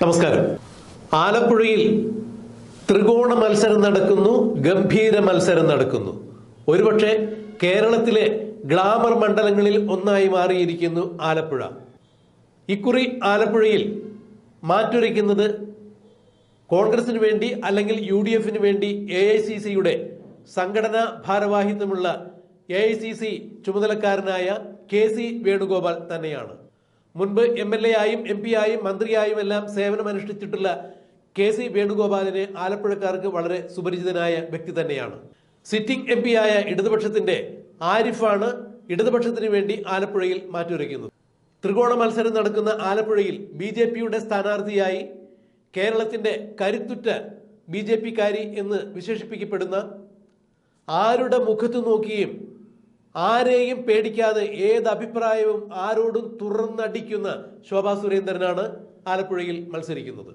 നമസ്കാരം. ആലപ്പുഴയിൽ ത്രികോണ മത്സരം നടക്കുന്നു ഗംഭീര മത്സരം നടക്കുന്നു. ഒരുപക്ഷെ കേരളത്തിലെ ഗ്ലാമർ മണ്ഡലങ്ങളിൽ ഒന്നായി മാറിയിരിക്കുന്നു ആലപ്പുഴ. ഇക്കുറി ആലപ്പുഴയിൽ മാറ്റുരയ്ക്കുന്നത് കോൺഗ്രസിന് വേണ്ടി അല്ലെങ്കിൽ യു ഡി എഫിന് വേണ്ടി എ ഐ സി സിയുടെ സംഘടനാ ഭാരവാഹിത്വമുള്ള എ ഐ സി സി ചുമതലക്കാരനായ കെ സി വേണുഗോപാൽ തന്നെയാണ്. മുൻപ് എം എൽ എ ആയും എം പി ആയും മന്ത്രിയായും എല്ലാം സേവനമനുഷ്ഠിച്ചിട്ടുള്ള കെ സി വേണുഗോപാലിന് ആലപ്പുഴക്കാർക്ക് വളരെ സുപരിചിതനായ വ്യക്തി തന്നെയാണ്. സിറ്റിംഗ് എം പി ആയ ഇടതുപക്ഷത്തിന്റെ ആരിഫാണ് ഇടതുപക്ഷത്തിന് വേണ്ടി ആലപ്പുഴയിൽ മാറ്റുരയ്ക്കുന്നത്. ത്രികോണ മത്സരം നടക്കുന്ന ആലപ്പുഴയിൽ ബി ജെ പിയുടെ സ്ഥാനാർത്ഥിയായി കേരളത്തിന്റെ കരുത്തുറ്റ ബി ജെ പിക്കാരി എന്ന് വിശേഷിപ്പിക്കപ്പെടുന്ന ആരുടെ മുഖത്ത് നോക്കിയും ആരെയും പേടിക്കാതെ ഏത് അഭിപ്രായവും ആരോടും തുറന്നടിക്കുന്ന ശോഭാ സുരേന്ദ്രനാണ് ആലപ്പുഴയിൽ മത്സരിക്കുന്നത്.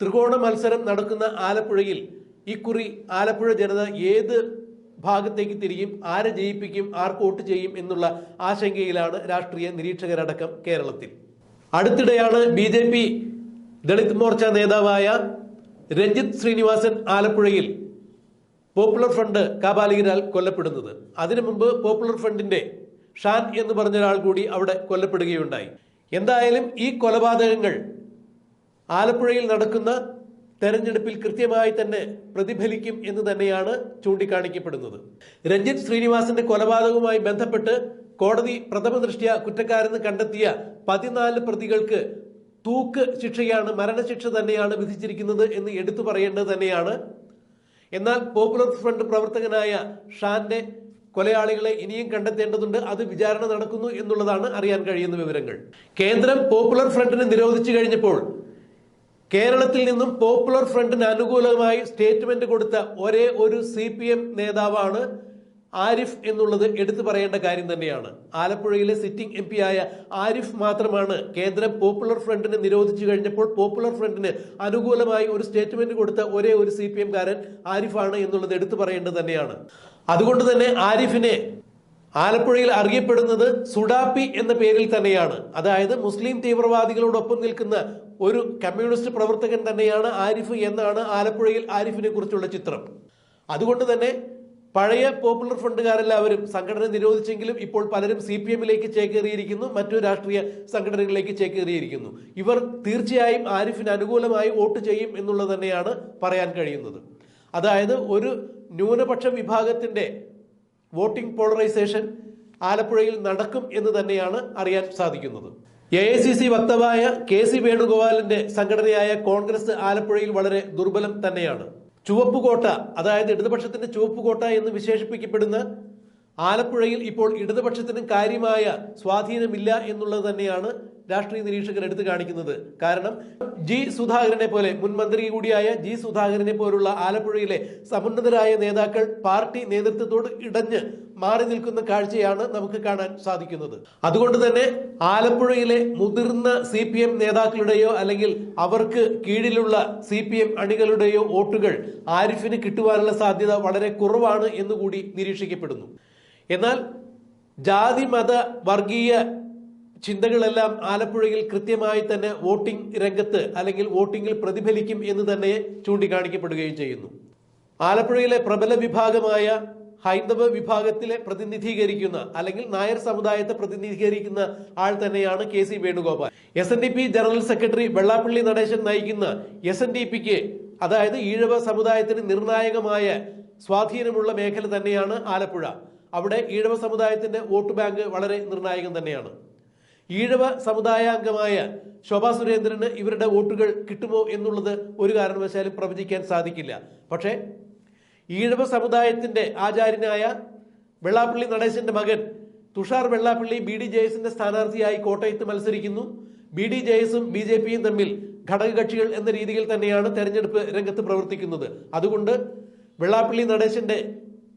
ത്രികോണ മത്സരം നടക്കുന്ന ആലപ്പുഴയിൽ ഇക്കുറി ആലപ്പുഴ ജനത ഏത് ഭാഗത്തേക്ക് തിരിയും ആരെ ജയിപ്പിക്കും ആർക്ക് വോട്ട് ചെയ്യും എന്നുള്ള ആശങ്കയിലാണ് രാഷ്ട്രീയ നിരീക്ഷകരടക്കം കേരളത്തിൽ. അടുത്തിടെയാണ് B J P Dalit Morcha നേതാവായ രഞ്ജിത്ത് ശ്രീനിവാസൻ ആലപ്പുഴയിൽ പോപ്പുലർ ഫ്രണ്ട് കാബാലികരാൽ കൊല്ലപ്പെടുന്നത്. അതിനു മുമ്പ് പോപ്പുലർ ഫ്രണ്ടിന്റെ ഷാൻ എന്ന് പറഞ്ഞ ഒരാൾ കൂടി അവിടെ കൊല്ലപ്പെടുകയുണ്ടായി. എന്തായാലും ഈ കൊലപാതകങ്ങൾ ആലപ്പുഴയിൽ നടക്കുന്ന തെരഞ്ഞെടുപ്പിൽ കൃത്യമായി തന്നെ പ്രതിഫലിക്കും എന്ന് തന്നെയാണ് ചൂണ്ടിക്കാണിക്കപ്പെടുന്നത്. രഞ്ജിത്ത് ശ്രീനിവാസന്റെ കൊലപാതകവുമായി ബന്ധപ്പെട്ട് കോടതി പ്രഥമ ദൃഷ്ട്യ കുറ്റക്കാരെന്ന് കണ്ടെത്തിയ പതിനാല് പ്രതികൾക്ക് തൂക്ക് ശിക്ഷയാണ് മരണശിക്ഷ തന്നെയാണ് വിധിച്ചിരിക്കുന്നത് എന്ന് എടുത്തു പറയേണ്ടത് തന്നെയാണ് എന്നാൽ പോപ്പുലർ ഫ്രണ്ട് പ്രവർത്തകനായ ഷാന്റെ കൊലയാളികളെ ഇനിയും കണ്ടെത്തേണ്ടതുണ്ട്. അത് വിചാരണ നടക്കുന്നു എന്നുള്ളതാണ് അറിയാൻ കഴിയുന്ന വിവരങ്ങൾ. കേന്ദ്രം പോപ്പുലർ ഫ്രണ്ടിനെ നിരോധിച്ചു കഴിഞ്ഞപ്പോൾ കേരളത്തിൽ നിന്നും പോപ്പുലർ ഫ്രണ്ടിന് അനുകൂലമായി സ്റ്റേറ്റ്മെന്റ് കൊടുത്ത ഒരേ ഒരു സി നേതാവാണ് ആരിഫ് എന്നുള്ളത് എടുത്തു പറയേണ്ട കാര്യം തന്നെയാണ്. ആലപ്പുഴയിലെ സിറ്റിംഗ് എം ആയ ആരിഫ് മാത്രമാണ് കേന്ദ്രം പോപ്പുലർ ഫ്രണ്ടിനെ നിരോധിച്ചു കഴിഞ്ഞപ്പോൾ പോപ്പുലർ ഫ്രണ്ടിന് അനുകൂലമായി ഒരു സ്റ്റേറ്റ്മെന്റ് കൊടുത്ത ഒരേ ഒരു സി പി എംകാരൻ ആരിഫാണ് എന്നുള്ളത് എടുത്തു പറയേണ്ടത് തന്നെയാണ്. അതുകൊണ്ട് തന്നെ ആരിഫിനെ ആലപ്പുഴയിൽ അറിയപ്പെടുന്നത് സുഡാപ്പി എന്ന പേരിൽ തന്നെയാണ്. അതായത് മുസ്ലിം തീവ്രവാദികളോടൊപ്പം നിൽക്കുന്ന ഒരു കമ്മ്യൂണിസ്റ്റ് പ്രവർത്തകൻ തന്നെയാണ് ആരിഫ് എന്നാണ് ആലപ്പുഴയിൽ ആരിഫിനെ കുറിച്ചുള്ള ചിത്രം. അതുകൊണ്ട് തന്നെ പഴയ പോപ്പുലർ ഫ്രണ്ടുകാരെല്ലാവരും സംഘടന നിരോധിച്ചെങ്കിലും ഇപ്പോൾ പലരും സി പി എമ്മിലേക്ക് ചേക്കേറിയിരിക്കുന്നു മറ്റു രാഷ്ട്രീയ സംഘടനകളിലേക്ക് ചേക്കേറിയിരിക്കുന്നു. ഇവർ തീർച്ചയായും ആരിഫിന് അനുകൂലമായി വോട്ട് ചെയ്യും എന്നുള്ളത് തന്നെയാണ് പറയാൻ കഴിയുന്നത്. അതായത് ഒരു ന്യൂനപക്ഷ വിഭാഗത്തിന്റെ വോട്ടിംഗ് പോളറൈസേഷൻ ആലപ്പുഴയിൽ നടക്കും എന്ന് തന്നെയാണ് അറിയാൻ സാധിക്കുന്നത്. എ ഐ സി സി വക്താവായ കെ സി വേണുഗോപാലിന്റെ സംഘടനയായ കോൺഗ്രസ് ആലപ്പുഴയിൽ വളരെ ദുർബലം തന്നെയാണ്. ചുവപ്പുകോട്ട അതായത് ഇടതുപക്ഷത്തിന്റെ ചുവപ്പ് കോട്ട എന്ന് വിശേഷിപ്പിക്കപ്പെടുന്ന ആലപ്പുഴയിൽ ഇപ്പോൾ ഇടതുപക്ഷത്തിന് കാര്യമായ സ്വാധീനമില്ല എന്നുള്ളത് തന്നെയാണ് രാഷ്ട്രീയ നിരീക്ഷകർ എടുത്തു കാണിക്കുന്നത്. കാരണം ജി സുധാകരനെ പോലെ മുൻ മന്ത്രി കൂടിയായ ജി സുധാകരനെ പോലുള്ള ആലപ്പുഴയിലെ സമുന്നതരായ നേതാക്കൾ പാർട്ടി നേതൃത്വത്തോട് ഇടഞ്ഞ് മാറി നിൽക്കുന്ന കാഴ്ചയാണ് നമുക്ക് കാണാൻ സാധിക്കുന്നത്. അതുകൊണ്ട് തന്നെ ആലപ്പുഴയിലെ മുതിർന്ന സി പി എം നേതാക്കളുടെയോ അല്ലെങ്കിൽ അവർക്ക് കീഴിലുള്ള സി പി എം അണികളുടെയോ വോട്ടുകൾ ആരിഫിന് കിട്ടുവാനുള്ള സാധ്യത വളരെ കുറവാണ് എന്നുകൂടി നിരീക്ഷിക്കപ്പെടുന്നു. എന്നാൽ ജാതി മത വർഗീയ ചിന്തകളെല്ലാം ആലപ്പുഴയിൽ കൃത്യമായി തന്നെ വോട്ടിംഗ് രംഗത്ത് അല്ലെങ്കിൽ വോട്ടിംഗിൽ പ്രതിഫലിക്കും എന്ന് തന്നെ ചൂണ്ടിക്കാണിക്കപ്പെടുകയും ചെയ്യുന്നു. ആലപ്പുഴയിലെ പ്രബല വിഭാഗമായ ഹൈന്ദവ വിഭാഗത്തിലെ പ്രതിനിധീകരിക്കുന്ന അല്ലെങ്കിൽ നായർ സമുദായത്തെ പ്രതിനിധീകരിക്കുന്ന ആൾ തന്നെയാണ് K C Venugopal. S N D P general secretary Vellappally Natesan നയിക്കുന്ന എസ് എൻ ഡി പിക്ക് അതായത് ഈഴവ സമുദായത്തിന് നിർണായകമായ സ്വാധീനമുള്ള മേഖല തന്നെയാണ് ആലപ്പുഴ. അവിടെ ഈഴവ സമുദായത്തിന്റെ വോട്ട് ബാങ്ക് വളരെ നിർണായകം തന്നെയാണ്. ഈഴവ സമുദായാംഗമായ ശോഭാ സുരേന്ദ്രന് ഇവരുടെ വോട്ടുകൾ കിട്ടുമോ എന്നുള്ളത് ഒരു കാരണവശാലും പ്രവചിക്കാൻ സാധിക്കില്ല. പക്ഷേ ഈഴവ സമുദായത്തിന്റെ ആചാര്യനായ വെള്ളാപ്പള്ളി നടേശന്റെ മകൻ Thushar Vellappally B D J എസിന്റെ സ്ഥാനാർത്ഥിയായി കോട്ടയത്ത് മത്സരിക്കുന്നു. ബി ഡി ജെ എസും ബി ജെ പിയും തമ്മിൽ ഘടകകക്ഷികൾ എന്ന രീതിയിൽ തന്നെയാണ് തെരഞ്ഞെടുപ്പ് രംഗത്ത് പ്രവർത്തിക്കുന്നത്. അതുകൊണ്ട് വെള്ളാപ്പള്ളി നടേശന്റെ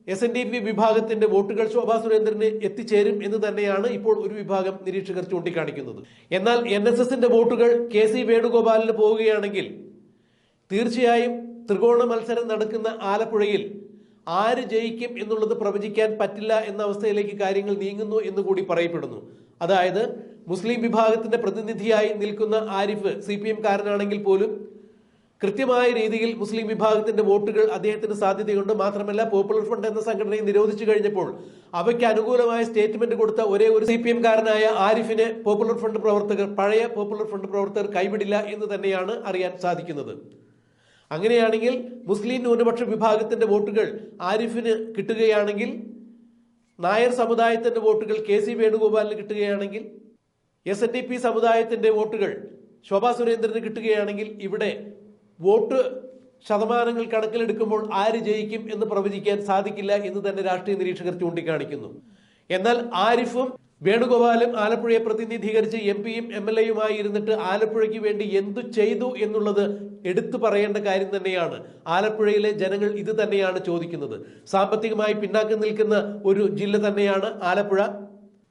എസ് എൻ ഡി പി വിഭാഗത്തിന്റെ വോട്ടുകൾ ശോഭാ സുരേന്ദ്രന് എത്തിച്ചേരും എന്ന് തന്നെയാണ് ഇപ്പോൾ ഒരു വിഭാഗം നിരീക്ഷകർ ചൂണ്ടിക്കാണിക്കുന്നത്. എന്നാൽ എൻ എസ് എസിന്റെ വോട്ടുകൾ കെ സി വേണുഗോപാലിന് പോവുകയാണെങ്കിൽ തീർച്ചയായും ത്രികോണ മത്സരം നടക്കുന്ന ആലപ്പുഴയിൽ ആര് ജയിക്കും എന്നുള്ളത് പ്രവചിക്കാൻ പറ്റില്ല എന്ന അവസ്ഥയിലേക്ക് കാര്യങ്ങൾ നീങ്ങുന്നു എന്ന് കൂടി പറയപ്പെടുന്നു. അതായത് മുസ്ലിം വിഭാഗത്തിന്റെ പ്രതിനിധിയായി നിൽക്കുന്ന ആരിഫ് സി പി എം കാരനാണെങ്കിൽ പോലും കൃത്യമായ രീതിയിൽ മുസ്ലിം വിഭാഗത്തിന്റെ വോട്ടുകൾ അദ്ദേഹത്തിന് സാധ്യതയുണ്ട്. മാത്രമല്ല പോപ്പുലർ ഫ്രണ്ട് എന്ന സംഘടനയെ നിരോധിച്ചു കഴിഞ്ഞപ്പോൾ അവയ്ക്ക് അനുകൂലമായ സ്റ്റേറ്റ്മെന്റ് കൊടുത്ത ഒരേ ഒരു സി പി എം കാരനായ ആരിഫിനെ പോപ്പുലർ ഫ്രണ്ട് പ്രവർത്തകർ പഴയ പോപ്പുലർ ഫ്രണ്ട് പ്രവർത്തകർ കൈവിടില്ല എന്ന് തന്നെയാണ് അറിയാൻ സാധിക്കുന്നത്. അങ്ങനെയാണെങ്കിൽ മുസ്ലിം ന്യൂനപക്ഷ വിഭാഗത്തിന്റെ വോട്ടുകൾ ആരിഫിന് കിട്ടുകയാണെങ്കിൽ നായർ സമുദായത്തിന്റെ വോട്ടുകൾ കെ സി വേണുഗോപാലിന് കിട്ടുകയാണെങ്കിൽ എസ് എൻ ഡി പി സമുദായത്തിന്റെ വോട്ടുകൾ ശോഭാ സുരേന്ദ്രന് കിട്ടുകയാണെങ്കിൽ ഇവിടെ വോട്ട് ശതമാനങ്ങൾ കണക്കിലെടുക്കുമ്പോൾ ആര് ജയിക്കും എന്ന് പ്രവചിക്കാൻ സാധിക്കില്ല എന്ന് തന്നെ രാഷ്ട്രീയ നിരീക്ഷകർ ചൂണ്ടിക്കാണിക്കുന്നു. എന്നാൽ ആരിഫും വേണുഗോപാലും ആലപ്പുഴയെ പ്രതിനിധീകരിച്ച് എം പിയും എം എൽ എയുമായി ഇരുന്നിട്ട് ആലപ്പുഴയ്ക്ക് വേണ്ടി എന്തു ചെയ്തു എന്നുള്ളത് എടുത്തു പറയേണ്ട കാര്യം തന്നെയാണ്. ആലപ്പുഴയിലെ ജനങ്ങൾ ഇത് തന്നെയാണ് ചോദിക്കുന്നത്. സാമ്പത്തികമായി പിന്നാക്കം നിൽക്കുന്ന ഒരു ജില്ല തന്നെയാണ് ആലപ്പുഴ.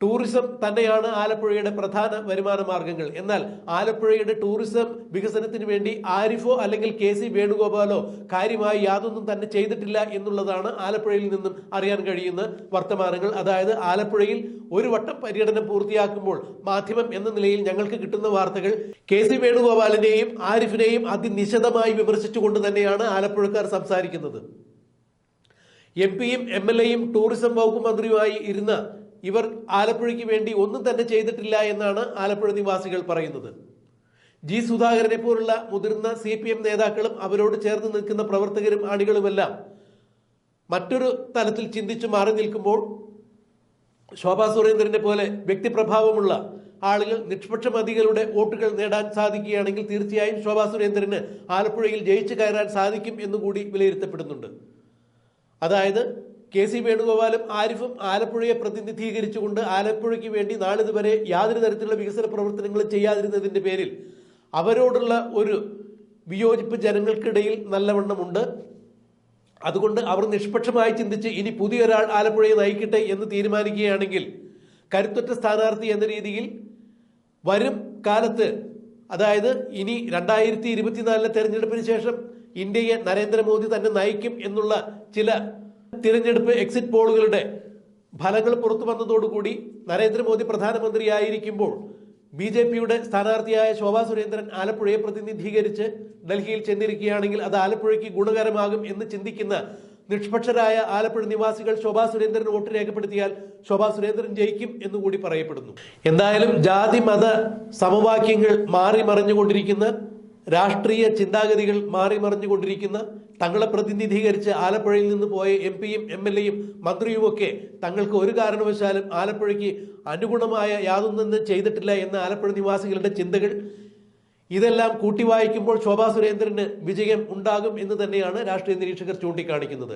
ടൂറിസം തന്നെയാണ് ആലപ്പുഴയുടെ പ്രധാന വരുമാന മാർഗങ്ങൾ. എന്നാൽ ആലപ്പുഴയുടെ ടൂറിസം വികസനത്തിന് വേണ്ടി ആരിഫോ അല്ലെങ്കിൽ കെ സി വേണുഗോപാലോ കാര്യമായി യാതൊന്നും തന്നെ ചെയ്തിട്ടില്ല എന്നുള്ളതാണ് ആലപ്പുഴയിൽ നിന്നും അറിയാൻ കഴിയുന്ന വർത്തമാനങ്ങൾ. അതായത് ആലപ്പുഴയിൽ ഒരു വട്ടം പര്യടനം പൂർത്തിയാക്കുമ്പോൾ മാധ്യമം എന്ന നിലയിൽ ഞങ്ങൾക്ക് കിട്ടുന്ന വാർത്തകൾ കെ സി വേണുഗോപാലിനെയും ആരിഫിനെയും അതിനിശിതമായി വിമർശിച്ചുകൊണ്ട് തന്നെയാണ് ആലപ്പുഴക്കാർ സംസാരിക്കുന്നത്. എം പിയും എം എൽ എയും ടൂറിസം വകുപ്പ് മന്ത്രിയുമായി ഇരുന്ന ഇവർ ആലപ്പുഴയ്ക്ക് വേണ്ടി ഒന്നും തന്നെ ചെയ്തിട്ടില്ല എന്നാണ് ആലപ്പുഴ നിവാസികൾ പറയുന്നത്. ജി സുധാകരനെ പോലുള്ള മുതിർന്ന സി പി എം നേതാക്കളും അവരോട് ചേർന്ന് നിൽക്കുന്ന പ്രവർത്തകരും അണികളുമെല്ലാം മറ്റൊരു തലത്തിൽ ചിന്തിച്ചു മാറി നിൽക്കുമ്പോൾ ശോഭാ സുരേന്ദ്രനെ പോലെ വ്യക്തിപ്രഭാവമുള്ള ആളുകൾ നിഷ്പക്ഷമതികളുടെ വോട്ടുകൾ നേടാൻ സാധിക്കുകയാണെങ്കിൽ തീർച്ചയായും ശോഭാ സുരേന്ദ്രന് ആലപ്പുഴയിൽ ജയിച്ചു കയറാൻ സാധിക്കും എന്നുകൂടി വിലയിരുത്തപ്പെടുന്നുണ്ട്. അതായത് കെ സി വേണുഗോപാലും ആരിഫും ആലപ്പുഴയെ പ്രതിനിധീകരിച്ചുകൊണ്ട് ആലപ്പുഴയ്ക്ക് വേണ്ടി നാളിതുവരെ യാതൊരു തരത്തിലുള്ള വികസന പ്രവർത്തനങ്ങളും ചെയ്യാതിരുന്നതിന്റെ പേരിൽ അവരോടുള്ള ഒരു വിയോജിപ്പ് ജനങ്ങൾക്കിടയിൽ നല്ലവണ്ണമുണ്ട്. അതുകൊണ്ട് അവർ നിഷ്പക്ഷമായി ചിന്തിച്ച് ഇനി പുതിയൊരാൾ ആലപ്പുഴയെ നയിക്കട്ടെ എന്ന് തീരുമാനിക്കുകയാണെങ്കിൽ കരുത്തുറ്റ സ്ഥാനാർത്ഥി എന്ന രീതിയിൽ വരും കാലത്ത് അതായത് ഇനി രണ്ടായിരത്തി ഇരുപത്തിനാലിലെ തെരഞ്ഞെടുപ്പിന് ശേഷം ഇന്ത്യയെ നരേന്ദ്രമോദി തന്നെ നയിക്കും എന്നുള്ള ചില തിരഞ്ഞെടുപ്പ് എക്സിറ്റ് പോളുകളുടെ ഫലങ്ങൾ പുറത്തു വന്നതോടുകൂടി നരേന്ദ്രമോദി പ്രധാനമന്ത്രിയായിരിക്കുമ്പോൾ ബി ജെ പിയുടെ സ്ഥാനാർത്ഥിയായ ശോഭാ സുരേന്ദ്രൻ ആലപ്പുഴയെ പ്രതിനിധീകരിച്ച് ഡൽഹിയിൽ ചെന്നിരിക്കുകയാണെങ്കിൽ അത് ആലപ്പുഴയ്ക്ക് ഗുണകരമാകും എന്ന് ചിന്തിക്കുന്ന നിഷ്പക്ഷരായ ആലപ്പുഴ നിവാസികൾ ശോഭാ സുരേന്ദ്രൻ വോട്ട് രേഖപ്പെടുത്തിയാൽ ശോഭാ സുരേന്ദ്രൻ ജയിക്കും എന്നുകൂടി പറയപ്പെടുന്നു. എന്തായാലും ജാതി മത സമവാക്യങ്ങൾ മാറി മറിഞ്ഞുകൊണ്ടിരിക്കുന്ന രാഷ്ട്രീയ ചിന്താഗതികൾ മാറി മറിഞ്ഞുകൊണ്ടിരിക്കുന്ന തങ്ങളെ പ്രതിനിധീകരിച്ച് ആലപ്പുഴയിൽ നിന്ന് പോയ എം പിയും എം എൽ എയും മന്ത്രിയുമൊക്കെ തങ്ങൾക്ക് ഒരു കാരണവശാലും ആലപ്പുഴയ്ക്ക് അനുഗുണമായ യാതൊന്നും ചെയ്തിട്ടില്ല എന്ന ആലപ്പുഴ നിവാസികളുടെ ചിന്തകൾ ഇതെല്ലാം കൂട്ടി വായിക്കുമ്പോൾ ശോഭാ സുരേന്ദ്രന് വിജയം ഉണ്ടാകും എന്ന് തന്നെയാണ് രാഷ്ട്രീയ നിരീക്ഷകർ ചൂണ്ടിക്കാണിക്കുന്നത്.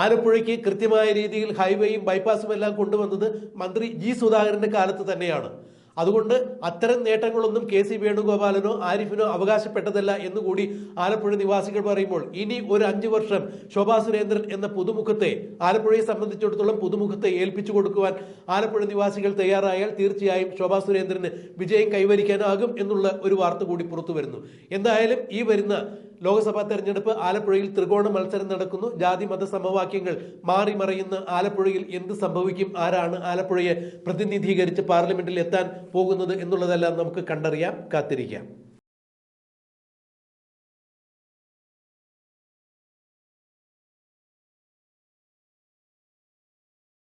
ആലപ്പുഴയ്ക്ക് കൃത്യമായ രീതിയിൽ ഹൈവേയും ബൈപ്പാസും എല്ലാം കൊണ്ടുവന്നത് മന്ത്രി ജി സുധാകരന്റെ കാലത്ത് തന്നെയാണ്. അതുകൊണ്ട് അത്തരം നേട്ടങ്ങളൊന്നും കെ സി വേണുഗോപാലനോ ആരിഫിനോ അവകാശപ്പെട്ടതല്ല എന്നുകൂടി ആലപ്പുഴ നിവാസികൾ പറയുമ്പോൾ ഇനി ഒരു അഞ്ചു വർഷം ശോഭാ സുരേന്ദ്രൻ എന്ന പുതുമുഖത്തെ ആലപ്പുഴയെ സംബന്ധിച്ചിടത്തോളം പുതുമുഖത്തെ ഏൽപ്പിച്ചു കൊടുക്കുവാൻ ആലപ്പുഴ നിവാസികൾ തയ്യാറായാൽ തീർച്ചയായും ശോഭാ സുരേന്ദ്രന് വിജയം കൈവരിക്കാനാകും എന്നുള്ള ഒരു വാർത്ത കൂടി പുറത്തു വരുന്നു. എന്തായാലും ഈ വരുന്ന ലോക്സഭാ തെരഞ്ഞെടുപ്പ് ആലപ്പുഴയിൽ ത്രികോണ മത്സരം നടക്കുന്നു. ജാതി മത സമവാക്യങ്ങൾ മാറി മറയുന്ന ആലപ്പുഴയിൽ എന്ത് സംഭവിക്കും? ആരാണ് ആലപ്പുഴയെ പ്രതിനിധീകരിച്ച് പാർലമെന്റിൽ എത്താൻ പോകുന്നത് എന്നുള്ളതെല്ലാം നമുക്ക് കണ്ടറിയാം കാത്തിരിക്കാം.